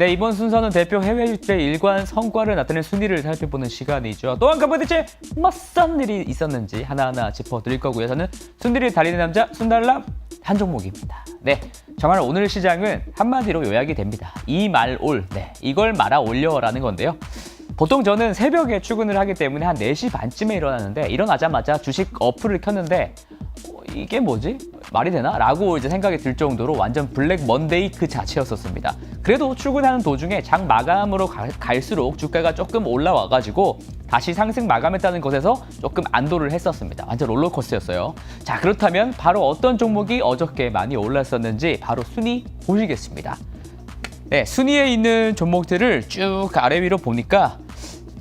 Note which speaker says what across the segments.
Speaker 1: 네, 이번 순서는 대표 해외 유체 일관 성과를 나타낸 순위를 살펴보는 시간이죠. 또한 그번 대체 맞선 일이 있었는지 하나하나 짚어드릴 거고요. 저는 순위를 달리는 남자 순달람 한 종목입니다. 네, 정말 오늘 시장은 한마디로 요약이 됩니다. 이 말 올, 네, 이걸 말아 올려라는 건데요. 보통 저는 새벽에 출근을 하기 때문에 한 4시 반쯤에 일어나는데 일어나자마자 주식 어플을 켰는데 어, 이게 뭐지? 말이 되나? 라고 이제 생각이 들 정도로 완전 블랙 먼데이 그 자체였었습니다. 그래도 출근하는 도중에 장 마감으로 가- 갈수록 주가가 조금 올라와가지고 다시 상승 마감했다는 것에서 조금 안도를 했었습니다. 완전 롤러코스터였어요. 자, 그렇다면 바로 어떤 종목이 어저께 많이 올랐었는지 바로 순위 보시겠습니다. 네, 순위에 있는 종목들을 쭉 아래 위로 보니까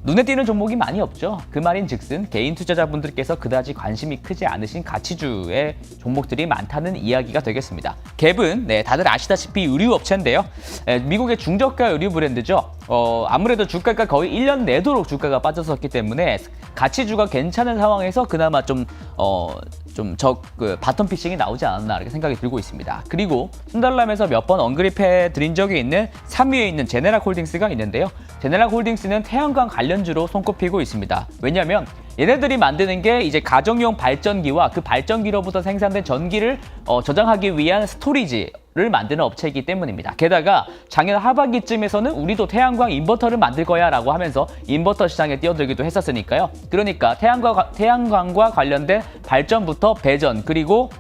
Speaker 1: 눈에 띄는 종목이 많이 없죠. 그 말인 즉슨 개인 투자자분들께서 그다지 관심이 크지 않으신 가치주의 종목들이 많다는 이야기가 되겠습니다. 갭은 네, 다들 아시다시피 의류 업체인데요. 에, 미국의 중저가 의류 브랜드죠. 어, 아무래도 주가가 거의 1년 내도록 주가가 빠졌었기 때문에 가치주가 괜찮은 상황에서 그나마 좀 어, 좀저그 바텀 피싱이 나오지 않았나 이렇게 생각이 들고 있습니다. 그리고 순달람에서 몇 번 언급해 드린 적이 있는 3위에 있는 제네랄 홀딩스가 있는데요. 제네랄 홀딩스는 태양광 관련주로 손꼽히고 있습니다. 왜냐하면 얘네들이 만드는 게 이제 가정용 발전기와 그 발전기로부터 생산된 전기를 어, 저장하기 위한 스토리지. 를 만드는 업체이기 때문입니다. 게다가 작년 하반기쯤에서는 우리도 태양광 인버터를 만들 거야 라고 하면서 인버터 시장에 뛰어들기도 했었으니까요. 그러니까 태양광, 태양광과 관련된 발전부터 배전 그리고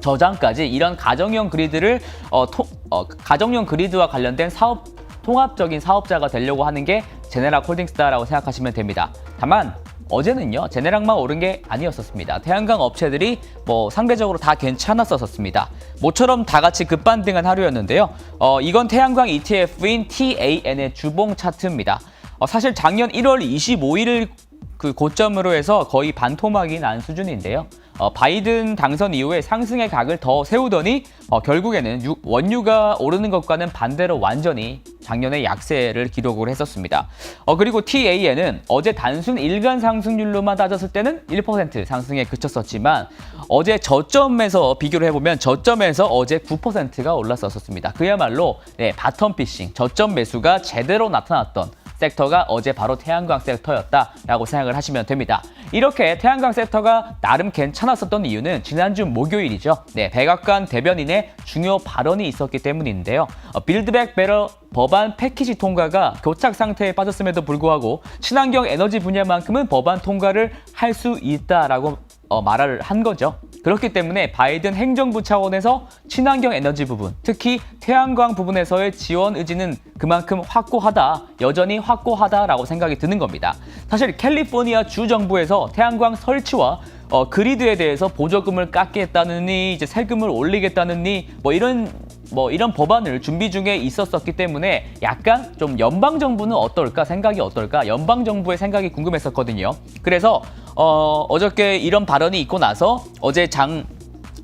Speaker 1: 저장까지 이런 가정용 그리드를 어, 토- 어, 가정용 그리드와 관련된 사업 통합적인 사업자가 되려고 하는 게 제네랄 홀딩스다라고 생각하시면 됩니다. 다만 어제는요 제네랄만 오른 게 아니었었습니다. 태양광 업체들이 뭐 상대적으로 다 괜찮았었습니다. 모처럼 다 같이 급반등한 하루였는데요. 어, 이건 태양광 ETF인 TAN의 주봉 차트입니다. 어, 사실 작년 1월 25일을 그 고점으로 해서 거의 반토막이 난 수준인데요. 어, 바이든 당선 이후에 상승의 각을 더 세우더니 어, 결국에는 유- 원유가 오르는 것과는 반대로 완전히 작년에 약세를 기록을 했었습니다. 어, 그리고 TAN은 어제 단순 일간 상승률로만 따졌을 때는 1% 상승에 그쳤었지만 어제 저점에서 비교를 해보면 저점에서 어제 9%가 올랐었습니다. 그야말로 네, 바텀 피싱, 저점 매수가 제대로 나타났던 섹터가 어제 바로 태양광 섹터였다라고 생각을 하시면 됩니다. 이렇게 태양광 섹터가 나름 괜찮았었던 이유는 지난주 목요일이죠. 네, 백악관 대변인의 중요 발언이 있었기 때문인데요. 어, 빌드백 베러 법안 패키지 통과가 교착 상태에 빠졌음에도 불구하고 친환경 에너지 분야만큼은 법안 통과를 할 수 있다라고 어, 말을 한 거죠. 그렇기 때문에 바이든 행정부 차원에서 친환경 에너지 부분, 특히 태양광 부분에서의 지원 의지는 그만큼 확고하다, 여전히 확고하다라고 생각이 드는 겁니다. 사실 캘리포니아 주 정부에서 태양광 설치와 어, 그리드에 대해서 보조금을 깎겠다느니 이제 세금을 올리겠다느니 뭐 이런 뭐 이런 법안을 준비 중에 있었었기 때문에 약간 좀 연방 정부는 어떨까 생각이 어떨까 연방 정부의 생각이 궁금했었거든요. 그래서 어, 어저께 이런 발언이 있고 나서 어제 장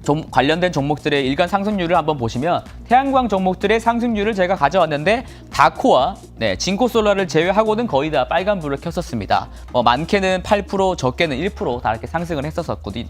Speaker 1: 종- 관련된 종목들의 일간 상승률을 한번 보시면 태양광 종목들의 상승률을 제가 가져왔는데 다코와 네, 진코솔라를 제외하고는 거의 다 빨간불을 켰었습니다. 뭐 많게는 8% 적게는 1%다 이렇게 상승을 했었었거든요.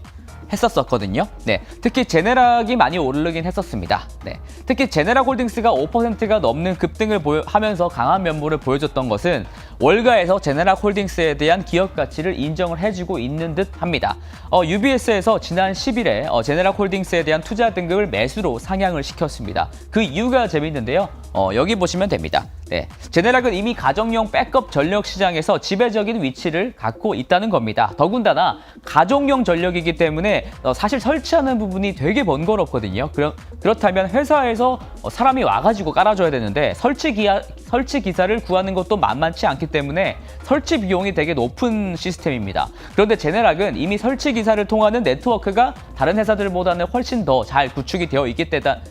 Speaker 1: 했었었거든요. 네, 특히 제네락이 많이 오르긴 했었습니다. 네, 특히 제네락 홀딩스가 5%가 넘는 급등을 보여, 하면서 강한 면모를 보여줬던 것은 월가에서 제네락 홀딩스에 대한 기업 가치를 인정을 해주고 있는 듯 합니다. 어, UBS에서 지난 10일에 어, 제네락 홀딩스에 대한 투자 등급을 매수로 상향을 시켰습니다. 그 이유가 재미있는데요. 어, 여기 보시면 됩니다. 네, 제네락은 이미 가정용 백업 전력 시장에서 지배적인 위치를 갖고 있다는 겁니다. 더군다나 가정용 전력이기 때문에 어, 사실 설치하는 부분이 되게 번거롭거든요. 그렇, 그렇다면 회사에서 어, 사람이 와가지고 깔아줘야 되는데 설치 기사, 설치 기사를 구하는 것도 만만치 않기 때문에 설치 비용이 되게 높은 시스템입니다. 그런데 제네락은 이미 설치 기사를 통하는 네트워크가 다른 회사들보다는 훨씬 더 잘 구축이 되어 있기 때문에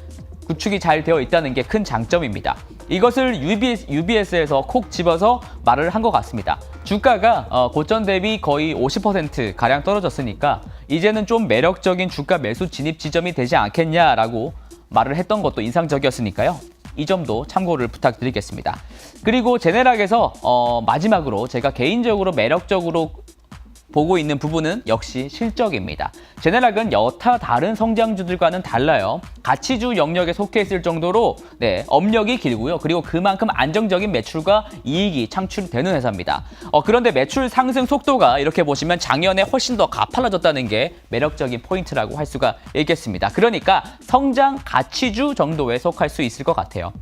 Speaker 1: 구축이 잘 되어 있다는 게 큰 장점입니다. 이것을 UBS, UBS에서 콕 집어서 말을 한 것 같습니다. 주가가 어, 고점 대비 거의 50% 가량 떨어졌으니까 이제는 좀 매력적인 주가 매수 진입 지점이 되지 않겠냐라고 말을 했던 것도 인상적이었으니까요. 이 점도 참고를 부탁드리겠습니다. 그리고 제네락에서 어, 마지막으로 제가 개인적으로 매력적으로 보고 있는 부분은 역시 실적입니다. 제네락은 여타 다른 성장주들과는 달라요. 가치주 영역에 속해 있을 정도로 네, 업력이 길고요. 그리고 그만큼 안정적인 매출과 이익이 창출되는 회사입니다. 어, 그런데 매출 상승 속도가 이렇게 보시면 작년에 훨씬 더 가팔라졌다는 게 매력적인 포인트라고 할 수가 있겠습니다. 그러니까 성장 가치주 정도에 속할 수 있을 것 같아요.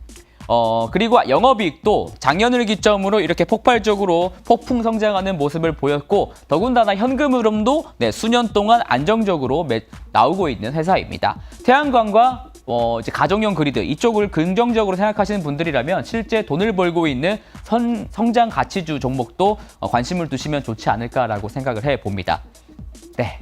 Speaker 1: 어, 그리고 영업이익도 작년을 기점으로 이렇게 폭발적으로 폭풍 성장하는 모습을 보였고 더군다나 현금 흐름도 네, 수년 동안 안정적으로 매, 나오고 있는 회사입니다. 태양광과 어, 이제 가정용 그리드 이쪽을 긍정적으로 생각하시는 분들이라면 실제 돈을 벌고 있는 선, 성장 가치주 종목도 어, 관심을 두시면 좋지 않을까라고 생각을 해 봅니다. 네.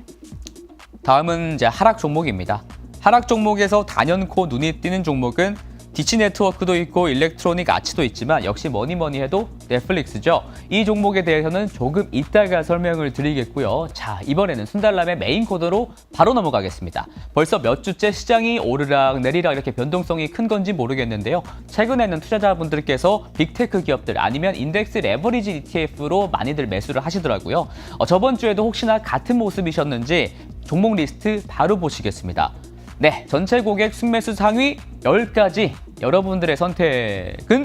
Speaker 1: 다음은 이제 하락 종목입니다. 하락 종목에서 단연코 눈이 띄는 종목은 디치 네트워크도 있고 일렉트로닉 아치도 있지만 역시 뭐니 뭐니 해도 넷플릭스죠. 이 종목에 대해서는 조금 이따가 설명을 드리겠고요. 자, 이번에는 순달람의 메인 코드로 바로 넘어가겠습니다. 벌써 몇 주째 시장이 오르락 내리락 이렇게 변동성이 큰 건지 모르겠는데요. 최근에는 투자자분들께서 빅테크 기업들 아니면 인덱스 레버리지 ETF로 많이들 매수를 하시더라고요. 어, 저번 주에도 혹시나 같은 모습이셨는지 종목 리스트 바로 보시겠습니다. 네, 전체 고객 순매수 상위 10가지 여러분들의 선택은?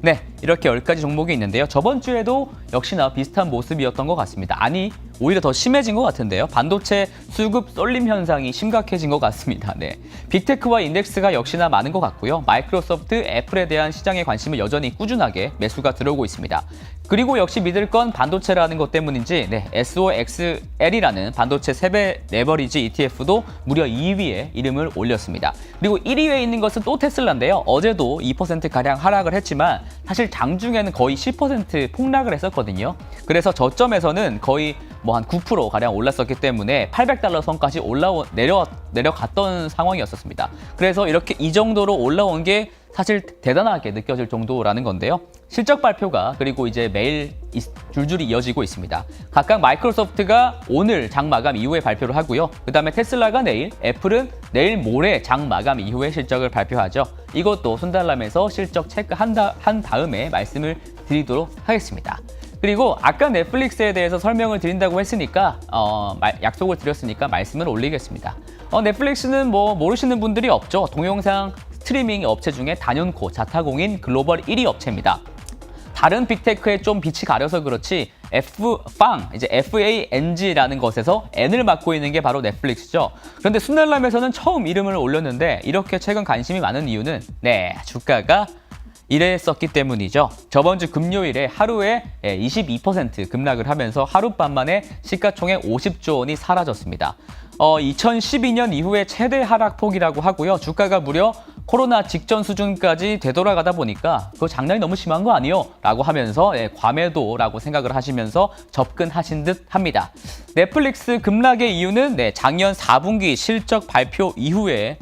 Speaker 1: 네, 이렇게 10가지 종목이 있는데요. 저번 주에도 역시나 비슷한 모습이었던 것 같습니다. 아니, 오히려 더 심해진 것 같은데요. 반도체 수급 쏠림 현상이 심각해진 것 같습니다. 네. 빅테크와 인덱스가 역시나 많은 것 같고요. 마이크로소프트, 애플에 대한 시장의 관심은 여전히 꾸준하게 매수가 들어오고 있습니다. 그리고 역시 믿을 건 반도체라는 것 때문인지 네, SOXL이라는 반도체 세배 레버리지 ETF도 무려 2위에 이름을 올렸습니다. 그리고 1위에 있는 것은 또 테슬라인데요. 어제도 2%가량 하락을 했지만 사실 장중에는 거의 10% 폭락을 했었거든요. 그래서 저점에서는 거의 뭐 한 9% 가량 올랐었기 때문에 800달러 선까지 올라오 내려 내려갔던 상황이었었습니다. 그래서 이렇게 이 정도로 올라온 게 사실 대단하게 느껴질 정도라는 건데요. 실적 발표가 그리고 이제 매일 이- 줄줄이 이어지고 있습니다. 각각 마이크로소프트가 오늘 장 마감 이후에 발표를 하고요. 그 다음에 테슬라가 내일, 애플은 내일 모레 장 마감 이후에 실적을 발표하죠. 이것도 순달람에서 실적 체크한 다, 한 다음에 말씀을 드리도록 하겠습니다. 그리고 아까 넷플릭스에 대해서 설명을 드린다고 했으니까 어, 말- 약속을 드렸으니까 말씀을 올리겠습니다. 어, 넷플릭스는 뭐 모르시는 분들이 없죠. 동영상 스트리밍 업체 중에 단연코 자타공인 글로벌 1위 업체입니다. 다른 빅테크에 좀 빛이 가려서 그렇지 F 팡 이제 FANG라는 것에서 N을 맡고 있는 게 바로 넷플릭스죠. 그런데 순달람에서는 처음 이름을 올렸는데 이렇게 최근 관심이 많은 이유는 네 주가가 이랬었기 때문이죠. 저번 주 금요일에 하루에 22% 급락을 하면서 하룻밤 만에 시가총액 50조 원이 사라졌습니다. 어, 2012년 이후에 최대 하락폭이라고 하고요. 주가가 무려 코로나 직전 수준까지 되돌아가다 보니까 그거 장난이 너무 심한 거 아니요? 라고 하면서 예, 과매도라고 생각을 하시면서 접근하신 듯 합니다. 넷플릭스 급락의 이유는 네, 작년 4분기 실적 발표 이후에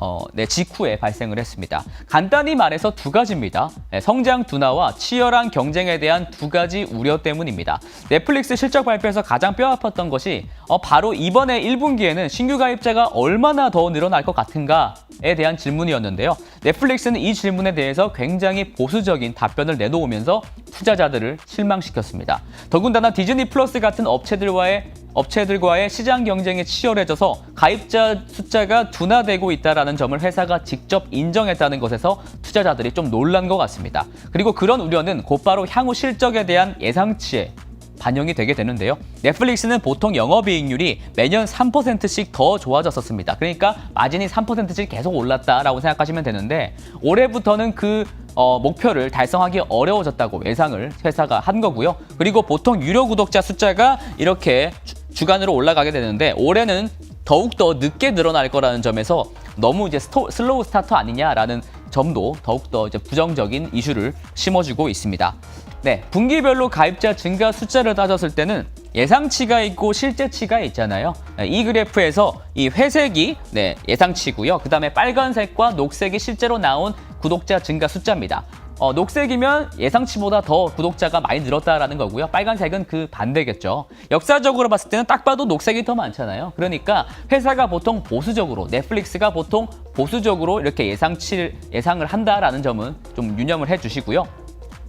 Speaker 1: 어, 네, 직후에 발생을 했습니다. 간단히 말해서 두 가지입니다. 네, 성장 둔화와 치열한 경쟁에 대한 두 가지 우려 때문입니다. 넷플릭스 실적 발표에서 가장 뼈아팠던 것이 어, 바로 이번에 1분기에는 신규 가입자가 얼마나 더 늘어날 것 같은가에 대한 질문이었는데요. 넷플릭스는 이 질문에 대해서 굉장히 보수적인 답변을 내놓으면서 투자자들을 실망시켰습니다. 더군다나 디즈니 플러스 같은 업체들과의 업체들과의 시장 경쟁이 치열해져서 가입자 숫자가 둔화되고 있다는 점을 회사가 직접 인정했다는 것에서 투자자들이 좀 놀란 것 같습니다. 그리고 그런 우려는 곧바로 향후 실적에 대한 예상치에 반영이 되게 되는데요. 넷플릭스는 보통 영업이익률이 매년 3%씩 더 좋아졌었습니다. 그러니까 마진이 3%씩 계속 올랐다라고 생각하시면 되는데 올해부터는 그 어, 목표를 달성하기 어려워졌다고 예상을 회사가 한 거고요. 그리고 보통 유료 구독자 숫자가 이렇게 주- 주간으로 올라가게 되는데 올해는 더욱더 늦게 늘어날 거라는 점에서 너무 이제 스토, 슬로우 스타터 아니냐라는 점도 더욱더 이제 부정적인 이슈를 심어주고 있습니다. 네, 분기별로 가입자 증가 숫자를 따졌을 때는 예상치가 있고 실제치가 있잖아요. 네, 이 그래프에서 이 회색이 네, 예상치고요. 그 다음에 빨간색과 녹색이 실제로 나온 구독자 증가 숫자입니다. 어, 녹색이면 예상치보다 더 구독자가 많이 늘었다라는 거고요. 빨간색은 그 반대겠죠. 역사적으로 봤을 때는 딱 봐도 녹색이 더 많잖아요. 그러니까 회사가 보통 보수적으로 넷플릭스가 보통 보수적으로 이렇게 예상치 예상을 한다라는 점은 좀 유념을 해주시고요.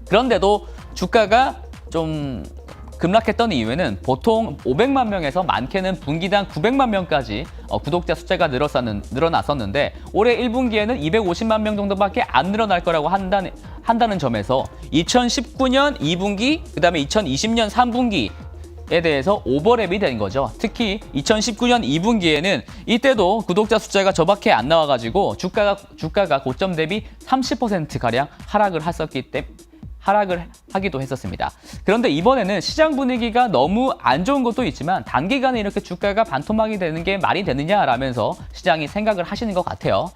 Speaker 1: 그런데도 주가가 좀 급락했던 이유에는 보통 500만 명에서 많게는 분기당 900만 명까지 어, 구독자 숫자가 늘어났었는데 올해 1분기에는 250만 명 정도밖에 안 늘어날 거라고 한다는, 한다는 점에서 2019년 2분기, 그 다음에 2020년 3분기 에 대해서 오버랩이 된 거죠. 특히 2019년 2분기에는 이때도 구독자 숫자가 저밖에 안 나와가지고 주가가 주가가 고점 대비 30% 가량 하락을 했었기 때문에 하락을 하기도 했었습니다. 그런데 이번에는 시장 분위기가 너무 안 좋은 것도 있지만 단기간에 이렇게 주가가 반토막이 되는 게 말이 되느냐라면서 시장이 생각을 하시는 것 같아요.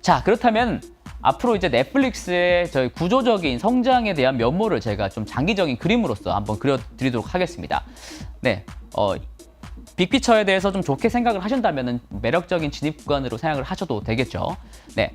Speaker 1: 자 그렇다면 앞으로 이제 넷플릭스의 저희 구조적인 성장에 대한 면모를 제가 좀 장기적인 그림으로서 한번 그려드리도록 하겠습니다. 네, 어, 빅피처에 대해서 좀 좋게 생각을 하신다면 매력적인 진입 구간으로 생각을 하셔도 되겠죠. 네.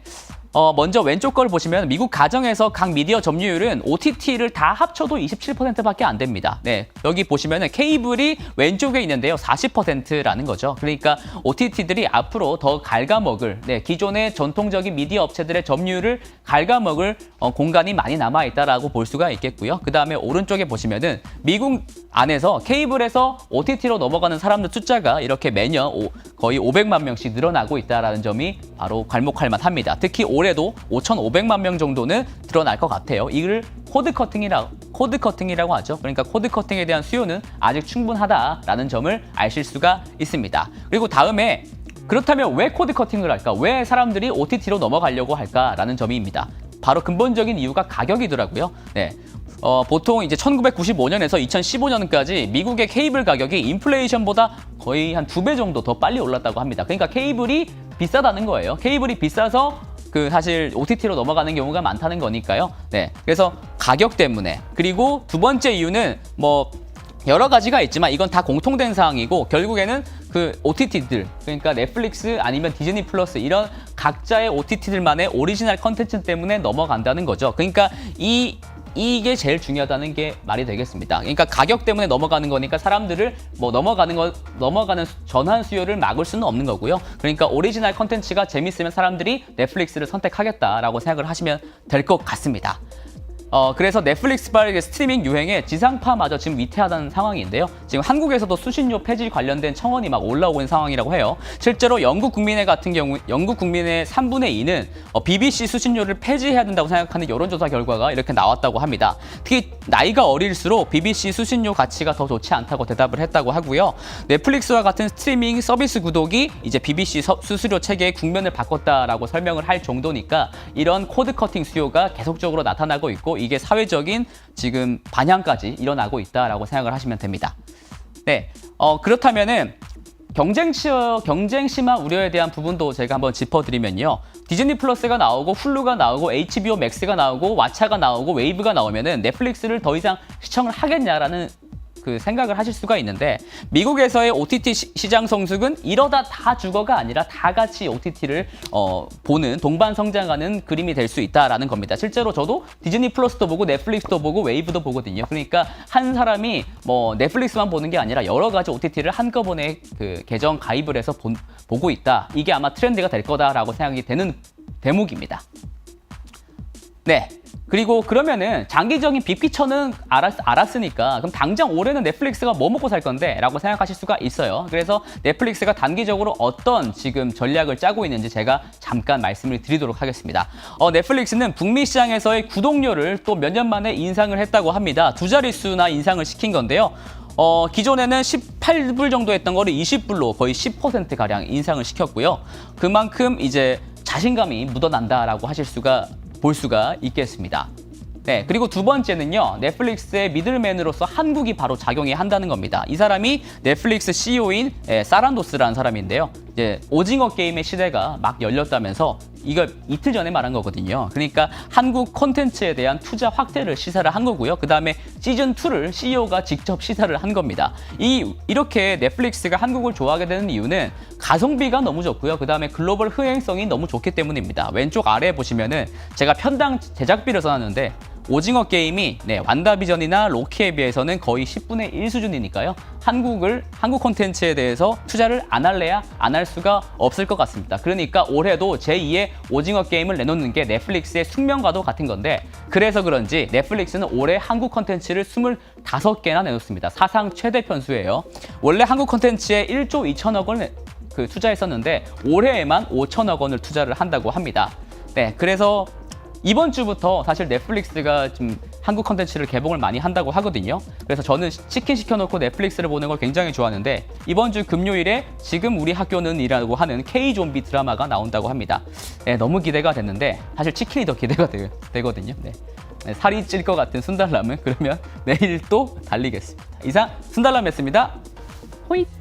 Speaker 1: 어, 먼저 왼쪽 걸 보시면 미국 가정에서 각 미디어 점유율은 OTT를 다 합쳐도 27%밖에 안 됩니다. 네. 여기 보시면은 케이블이 왼쪽에 있는데요. 40%라는 거죠. 그러니까 OTT들이 앞으로 더 갉아먹을 네, 기존의 전통적인 미디어 업체들의 점유율을 갉아먹을 어, 공간이 많이 남아 있다라고 볼 수가 있겠고요. 그 다음에 오른쪽에 보시면은 미국 안에서 케이블에서 OTT로 넘어가는 사람들 숫자가 이렇게 매년 오- 거의 500만 명씩 늘어나고 있다라는 점이 바로 괄목할 만합니다. 특히 올해도 5,500만 명 정도는 드러날 것 같아요. 이를 코드 커팅이라 코드 커팅이라고 하죠. 그러니까 코드 커팅에 대한 수요는 아직 충분하다라는 점을 아실 수가 있습니다. 그리고 다음에 그렇다면 왜 코드 커팅을 할까? 왜 사람들이 OTT로 넘어가려고 할까라는 점입니다. 바로 근본적인 이유가 가격이더라고요. 네. 어, 보통 이제 1995년에서 2015년까지 미국의 케이블 가격이 인플레이션보다 거의 한 두 배 정도 더 빨리 올랐다고 합니다. 그러니까 케이블이 비싸다는 거예요. 케이블이 비싸서 그 사실 OTT로 넘어가는 경우가 많다는 거니까요. 네. 그래서 가격 때문에 그리고 두 번째 이유는 뭐 여러 가지가 있지만 이건 다 공통된 사항이고 결국에는 그 OTT들 그러니까 넷플릭스 아니면 디즈니 플러스 이런 각자의 OTT들만의 오리지널 컨텐츠 때문에 넘어간다는 거죠. 그러니까 이 이게 제일 중요하다는 게 말이 되겠습니다. 그러니까 가격 때문에 넘어가는 거니까 사람들을 뭐 넘어가는 거 넘어가는 수- 전환 수요를 막을 수는 없는 거고요. 그러니까 오리지널 컨텐츠가 재밌으면 사람들이 넷플릭스를 선택하겠다라고 생각을 하시면 될 것 같습니다. 어, 그래서 넷플릭스발 스트리밍 유행에 지상파마저 지금 위태하다는 상황인데요. 지금 한국에서도 수신료 폐지 관련된 청원이 막 올라오고 있는 상황이라고 해요. 실제로 영국 국민회 같은 경우, 영국 국민의 3분의 2는 어, BBC 수신료를 폐지해야 된다고 생각하는 여론조사 결과가 이렇게 나왔다고 합니다. 특히 나이가 어릴수록 BBC 수신료 가치가 더 좋지 않다고 대답을 했다고 하고요. 넷플릭스와 같은 스트리밍 서비스 구독이 이제 BBC 서- 수수료 체계의 국면을 바꿨다라고 설명을 할 정도니까 이런 코드 커팅 수요가 계속적으로 나타나고 있고 이게 사회적인 지금 반향까지 일어나고 있다라고 생각을 하시면 됩니다. 네, 어, 그렇다면은 경쟁 치 경쟁 심화 우려에 대한 부분도 제가 한번 짚어드리면요. 디즈니 플러스가 나오고 훌루가 나오고 HBO 맥스가 나오고 왓챠가 나오고 웨이브가 나오면은 넷플릭스를 더 이상 시청을 하겠냐라는 그 생각을 하실 수가 있는데 미국에서의 OTT 시- 시장 성숙은 이러다 다 죽어가 아니라 다 같이 OTT를 어, 보는 동반 성장하는 그림이 될 수 있다라는 겁니다. 실제로 저도 디즈니 플러스도 보고 넷플릭스도 보고 웨이브도 보거든요. 그러니까 한 사람이 뭐 넷플릭스만 보는 게 아니라 여러 가지 OTT를 한꺼번에 그 계정 가입을 해서 본- 보고 있다. 이게 아마 트렌드가 될 거다라고 생각이 되는 대목입니다. 네. 그리고 그러면은 장기적인 빅피처는 알았, 알았으니까 그럼 당장 올해는 넷플릭스가 뭐 먹고 살 건데 라고 생각하실 수가 있어요. 그래서 넷플릭스가 단기적으로 어떤 지금 전략을 짜고 있는지 제가 잠깐 말씀을 드리도록 하겠습니다. 어, 넷플릭스는 북미 시장에서의 구독료를 또 몇 년 만에 인상을 했다고 합니다. 두 자릿수나 인상을 시킨 건데요. 어, 기존에는 18불 정도 했던 거를 20불로 거의 10%가량 인상을 시켰고요. 그만큼 이제 자신감이 묻어난다라고 하실 수가 볼 수가 있겠습니다. 네, 그리고 두 번째는요, 넷플릭스의 미들맨으로서 한국이 바로 작용이 한다는 겁니다. 이 사람이 넷플릭스 CEO인 사란도스라는 사람인데요. 이제 오징어 게임의 시대가 막 열렸다면서 이걸 이틀 전에 말한 거거든요. 그러니까 한국 콘텐츠에 대한 투자 확대를 시사를 한 거고요. 그 다음에 시즌 2를 CEO가 직접 시사를 한 겁니다. 이 이렇게 넷플릭스가 한국을 좋아하게 되는 이유는 가성비가 너무 좋고요. 그 다음에 글로벌 흥행성이 너무 좋기 때문입니다. 왼쪽 아래에 보시면은 제가 편당 제작비를 써놨는데 오징어 게임이 네, 완다비전이나 로키에 비해서는 거의 10분의 1 수준이니까요. 한국을 한국 콘텐츠에 대해서 투자를 안 할래야 안 할 수가 없을 것 같습니다. 그러니까 올해도 제2의 오징어 게임을 내놓는 게 넷플릭스의 숙명과도 같은 건데 그래서 그런지 넷플릭스는 올해 한국 콘텐츠를 25개나 내놓습니다. 사상 최대 편수예요. 원래 한국 콘텐츠에 1조 2천억 원을 그 투자했었는데 올해에만 5천억 원을 투자를 한다고 합니다. 네, 그래서 이번 주부터 사실 넷플릭스가 좀 한국 컨텐츠를 개봉을 많이 한다고 하거든요. 그래서 저는 치킨 시켜놓고 넷플릭스를 보는 걸 굉장히 좋아하는데 이번 주 금요일에 지금 우리 학교는 이라고 하는 K 좀비 드라마가 나온다고 합니다. 네, 너무 기대가 됐는데 사실 치킨이 더 기대가 되, 거든요 네. 네, 살이 찔 것 같은 순달람은 그러면 내일 또 달리겠습니다. 이상 순달람이었습니다. 호잇!